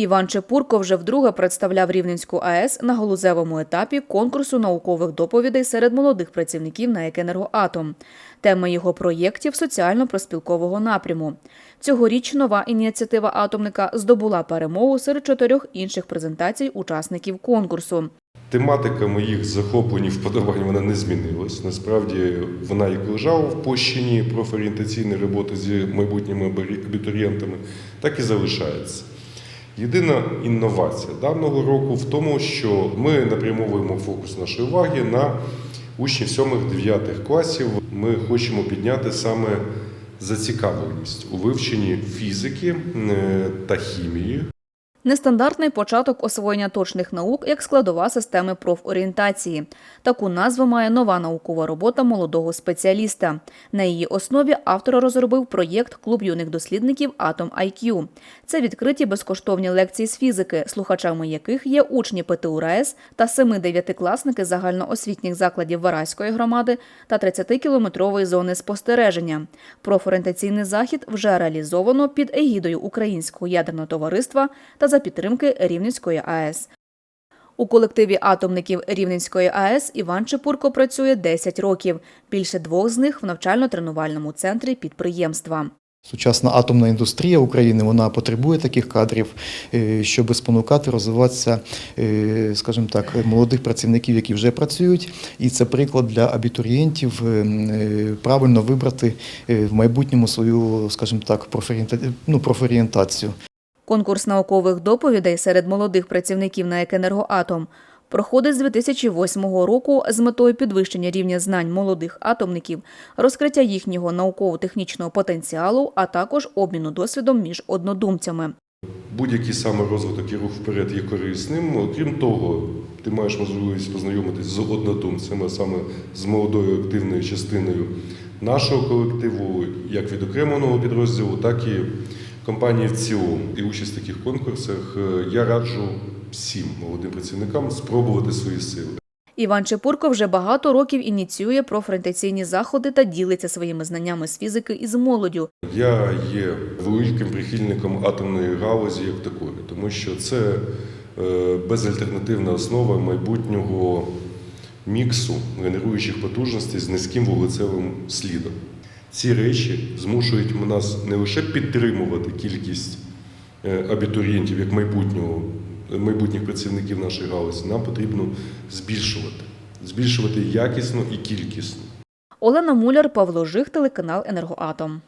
Іван Чепурко вже вдруге представляв Рівненську АЕС на галузевому етапі конкурсу наукових доповідей серед молодих працівників на «Екенергоатом». Тема його проєктів соціально-проспілкового напряму. Цьогоріч нова ініціатива атомника здобула перемогу серед чотирьох інших презентацій учасників конкурсу. Тематика моїх захоплень і вподобань вона не змінилась. Насправді вона як лежала в пощині профорієнтаційної роботи з майбутніми абітурієнтами, так і залишається. Єдина інновація даного року в тому, що ми напрямовуємо фокус нашої уваги на учнів 7-9 класів. Ми хочемо підняти саме зацікавленість у вивченні фізики е, та хімії, Нестандартний початок освоєння точних наук як складова системи профорієнтації. Таку назву має нова наукова робота молодого спеціаліста. На її основі автор розробив проєкт Клуб юних дослідників Атом IQ. Це відкриті безкоштовні лекції з фізики, слухачами яких є учні ПТУ РаЕС та семи-дев'ятикласники загальноосвітніх закладів Вараської громади та 30-кілометрової зони спостереження. Профорієнтаційний захід вже реалізовано під егідою Українського ядерного товариства та за підтримки Рівненської АЕС. У колективі атомників Рівненської АЕС Іван Чепурко працює 10 років. Більше двох з них в навчально-тренувальному центрі підприємства. Сучасна атомна індустрія України вона потребує таких кадрів, е, щоб спонукати розвиватися, е, скажімо так, молодих працівників, які вже працюють. І це приклад для абітурієнтів е, правильно вибрати в майбутньому свою, скажімо так, ну, профорієнтацію. Конкурс наукових доповідей серед молодих працівників на «Екенергоатом» проходить з 2008 року з метою підвищення рівня знань молодих атомників, розкриття їхнього науково-технічного потенціалу, а також обміну досвідом між однодумцями. Будь-який саме розвиток і рух вперед є корисним. Окрім того, ти маєш можливість познайомитись з однодумцями, саме з молодою активною частиною нашого колективу, як відокремленого підрозділу, так і компанії в цілому. І участь в таких конкурсах е, я раджу всім молодим працівникам спробувати свої сили. Іван Чепурко вже багато років ініціює профорієнтаційні заходи та ділиться своїми знаннями з фізики із молоддю. Я є великим прихильником атомної галузі як такої, тому що це е, безальтернативна основа майбутнього міксу генеруючих потужностей з низьким вуглецевим слідом. Ці речі змушують нас не лише підтримувати кількість е, абітурієнтів як майбутнього, майбутніх працівників нашої галузі, нам потрібно збільшувати, збільшувати якісно і кількісно. Олена Муляр, Павло Жих, телеканал «Енергоатом».